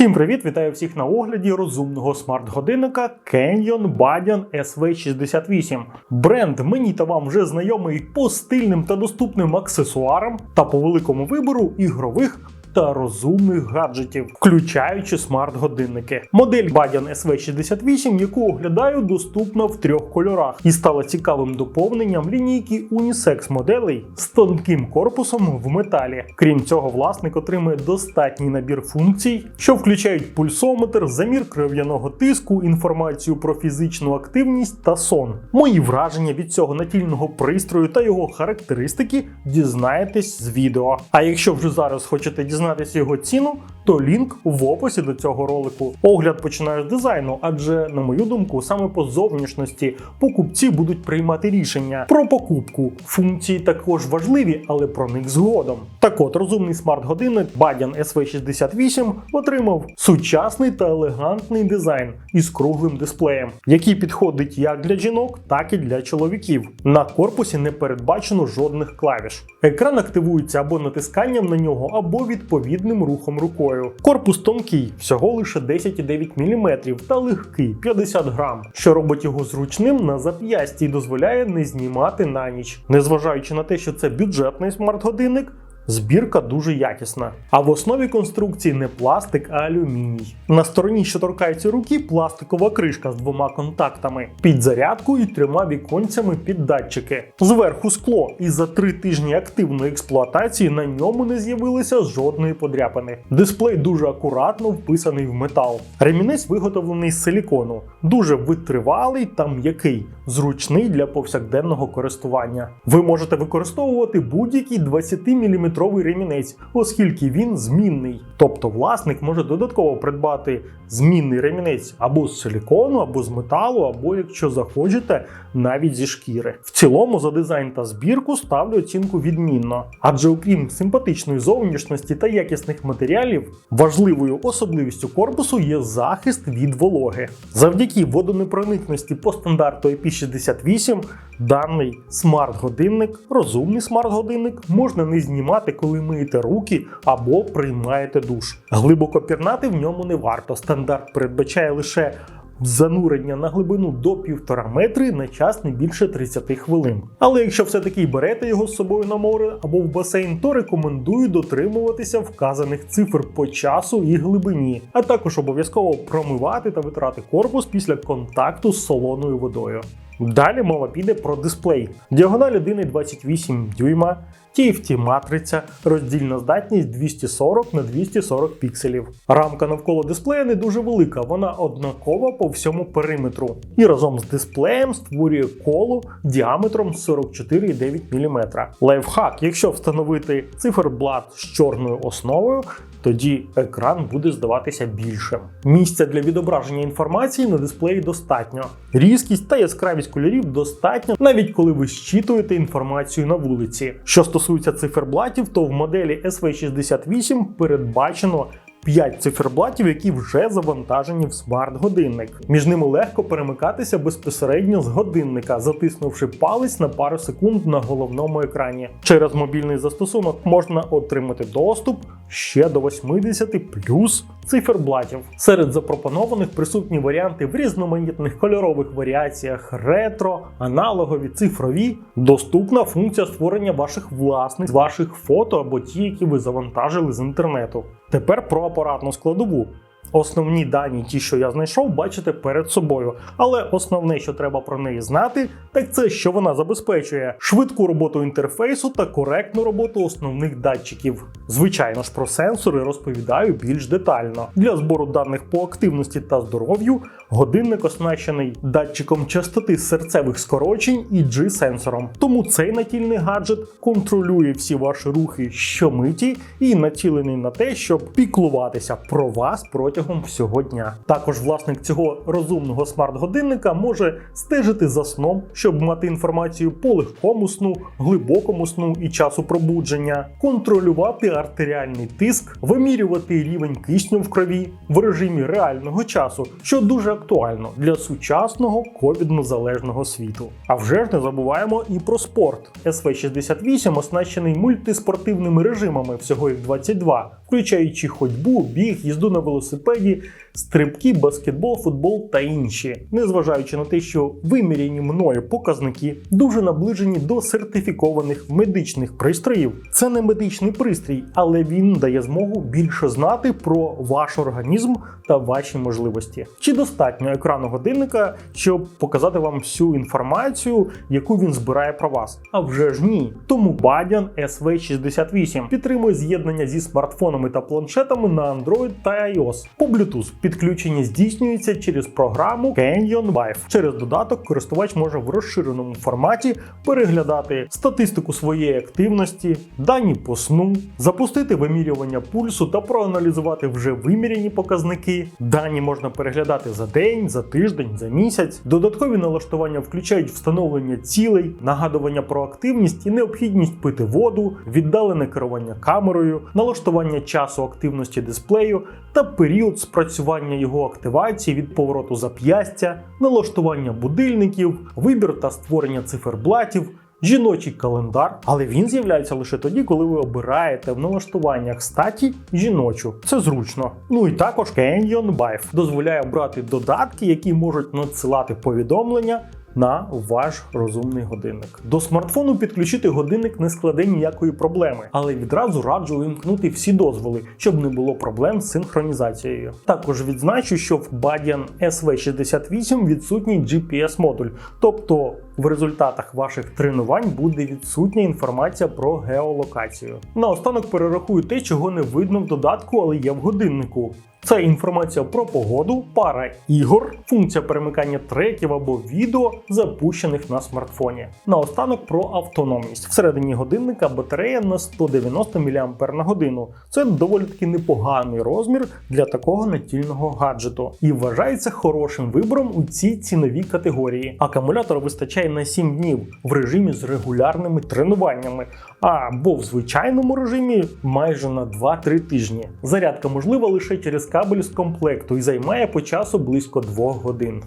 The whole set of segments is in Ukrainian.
Всім привіт! Вітаю всіх на огляді розумного смарт-годинника Canyon Badian SV68. Бренд мені та вам вже знайомий по стильним та доступним аксесуарам та по великому вибору ігрових. Та розумних гаджетів, включаючи смарт-годинники. Модель Badian SV68, яку оглядаю, доступна в трьох кольорах і стала цікавим доповненням лінійки унісекс моделей з тонким корпусом в металі. Крім цього, власник отримує достатній набір функцій, що включають пульсометр, замір кров'яного тиску, інформацію про фізичну активність та сон. Мої враження від цього натільного пристрою та його характеристики дізнаєтесь з відео. А якщо вже зараз хочете дізнатися його ціну, то лінк в описі до цього ролику. Огляд починаю з дизайну, адже, на мою думку, саме по зовнішності покупці будуть приймати рішення про покупку. Функції також важливі, але про них згодом. Так от, розумний смарт-годинник Badian SV68 отримав сучасний та елегантний дизайн із круглим дисплеєм, який підходить як для жінок, так і для чоловіків. На корпусі не передбачено жодних клавіш. Екран активується або натисканням на нього, або відповідним рухом рукою. Корпус тонкий, всього лише 10,9 мм та легкий 50 грам, що робить його зручним на зап'ясті і дозволяє не знімати на ніч. Незважаючи на те, що це бюджетний смарт-годинник. Збірка дуже якісна. А в основі конструкції не пластик, а алюміній. На стороні, що торкається руки, пластикова кришка з двома контактами, під зарядку і трьома віконцями під датчики. Зверху скло, і за три тижні активної експлуатації на ньому не з'явилося жодної подряпини. Дисплей дуже акуратно вписаний в метал. Ремінець виготовлений з силікону, дуже витривалий та м'який, зручний для повсякденного користування. Ви можете використовувати будь-який 20 мм ремінець, оскільки він змінний. Тобто власник може додатково придбати змінний ремінець або з силікону, або з металу, або, якщо захочете, навіть зі шкіри. В цілому за дизайн та збірку ставлю оцінку відмінно, адже окрім симпатичної зовнішності та якісних матеріалів, важливою особливістю корпусу є захист від вологи. Завдяки водонепроникності по стандарту IP68 даний смарт-годинник, розумний смарт-годинник можна не знімати, коли миєте руки або приймаєте душ. Глибоко пірнати в ньому не варто. Стандарт передбачає лише занурення на глибину до 1,5 метри на час не більше 30 хвилин. Але якщо все-таки берете його з собою на море або в басейн, то рекомендую дотримуватися вказаних цифр по часу і глибині, а також обов'язково промивати та витрати корпус після контакту з солоною водою. Далі мова піде про дисплей. Діагональ 1,28 дюйма, TFT матриця, роздільна здатність 240 на 240 пікселів. Рамка навколо дисплея не дуже велика, вона однакова по всьому периметру. І разом з дисплеєм створює коло діаметром 44,9 мм. Лайфхак, якщо встановити циферблат з чорною основою, тоді екран буде здаватися більшим. Місця для відображення інформації на дисплеї достатньо. Різкість та яскравість кольорів достатньо, навіть коли ви щитуєте інформацію на вулиці. Що стосується циферблатів, то в моделі SV68 передбачено 5 циферблатів, які вже завантажені в смарт-годинник. Між ними легко перемикатися безпосередньо з годинника, затиснувши палець на пару секунд на головному екрані. Через мобільний застосунок можна отримати доступ ще до 80 плюс циферблатів. Серед запропонованих присутні варіанти в різноманітних кольорових варіаціях, ретро, аналогові, цифрові. Доступна функція створення ваших власних ваших фото або ті, які ви завантажили з інтернету. Тепер про апаратну складову. Основні дані, ті, що я знайшов, бачите перед собою. Але основне, що треба про неї знати, так це що вона забезпечує швидку роботу інтерфейсу та коректну роботу основних датчиків. Звичайно ж, про сенсори розповідаю більш детально. Для збору даних по активності та здоров'ю годинник оснащений датчиком частоти серцевих скорочень і G-сенсором. Тому цей натільний гаджет контролює всі ваші рухи щомиті і націлений на те, щоб піклуватися про вас протягом всього дня. Також власник цього розумного смарт-годинника може стежити за сном, щоб мати інформацію по легкому сну, глибокому сну і часу пробудження, контролювати артеріальний тиск, вимірювати рівень кисню в крові в режимі реального часу, що дуже актуально для сучасного ковідно-залежного світу. А вже ж не забуваємо і про спорт. SV68 оснащений мультиспортивними режимами, всього їх 22, включаючи ходьбу, біг, їзду на велосипеді велосипеді, стрибки, баскетбол, футбол та інші. Незважаючи на те, що виміряні мною показники дуже наближені до сертифікованих медичних пристроїв. Це не медичний пристрій, але він дає змогу більше знати про ваш організм та ваші можливості. Чи достатньо екрану годинника, щоб показати вам всю інформацію, яку він збирає про вас? А вже ж ні. Тому Badian SV68 підтримує з'єднання зі смартфонами та планшетами на Android та iOS. По Bluetooth підключення здійснюється через програму Canyon Vive. Через додаток користувач може в розширеному форматі переглядати статистику своєї активності, дані по сну, запустити вимірювання пульсу та проаналізувати вже виміряні показники. Дані можна переглядати за день, за тиждень, за місяць. Додаткові налаштування включають встановлення цілей, нагадування про активність і необхідність пити воду, віддалене керування камерою, налаштування часу активності дисплею та період спрацювання його активації від повороту зап'ястя, налаштування будильників, вибір та створення циферблатів. Жіночий календар, але він з'являється лише тоді, коли ви обираєте в налаштуваннях статі жіночу. Це зручно. Ну і також Canyon Bife дозволяє обрати додатки, які можуть надсилати повідомлення на ваш розумний годинник. До смартфону підключити годинник не складе ніякої проблеми, але відразу раджу вимкнути всі дозволи, щоб не було проблем з синхронізацією. Також відзначу, що в Badian SV68 відсутній GPS-модуль, тобто в результатах ваших тренувань буде відсутня інформація про геолокацію. Наостанок перерахую те, чого не видно в додатку, але є в годиннику. Це інформація про погоду, пара ігор, функція перемикання треків або відео, запущених на смартфоні. Наостанок про автономність. Всередині годинника батарея на 190 мАч. Це доволі таки непоганий розмір для такого натільного гаджету і вважається хорошим вибором у цій ціновій категорії. Акумулятор вистачає на 7 днів в режимі з регулярними тренуваннями, або в звичайному режимі майже на 2-3 тижні. Зарядка можлива лише через кабель з комплекту і займає по часу близько 2 годин.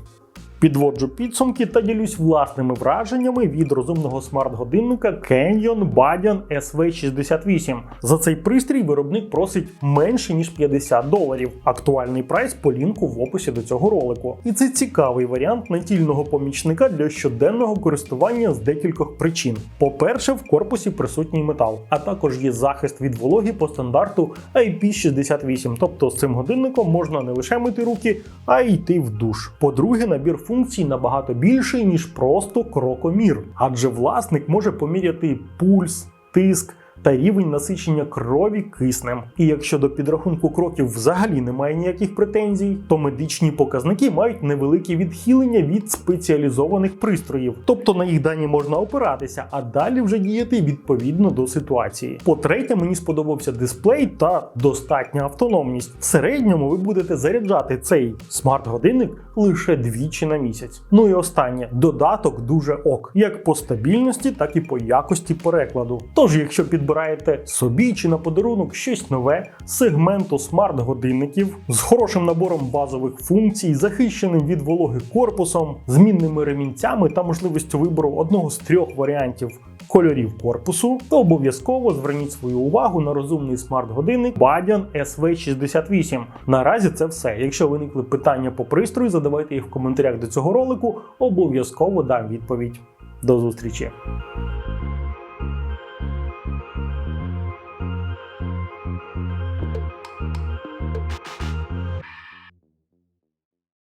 Підводжу підсумки та ділюсь власними враженнями від розумного смарт-годинника Canyon Badian SV68. За цей пристрій виробник просить менше ніж 50 доларів. Актуальний прайс по лінку в описі до цього ролику. І це цікавий варіант натільного помічника для щоденного користування з декількох причин. По-перше, в корпусі присутній метал, а також є захист від вологи по стандарту IP68. Тобто з цим годинником можна не лише мити руки, а й йти в душ. По-друге, набір функцій набагато більший, ніж просто крокомір, адже власник може поміряти пульс, тиск. Та рівень насичення крові киснем. І якщо до підрахунку кроків взагалі немає ніяких претензій, то медичні показники мають невеликі відхилення від спеціалізованих пристроїв, тобто на їх дані можна опиратися, а далі вже діяти відповідно до ситуації. По-третє, мені сподобався дисплей та достатня автономність. В середньому ви будете заряджати цей смарт-годинник лише двічі на місяць. Ну і останнє додаток дуже ок, як по стабільності, так і по якості перекладу. Тож, якщо підбираєте собі чи на подарунок щось нове з сегменту смарт-годинників з хорошим набором базових функцій, захищеним від вологи корпусом, змінними ремінцями та можливістю вибору одного з трьох варіантів. Кольорів корпусу, то обов'язково зверніть свою увагу на розумний смарт-годинник Badian SV68. Наразі це все. Якщо виникли питання по пристрою, задавайте їх в коментарях до цього ролику. Обов'язково дам відповідь. До зустрічі!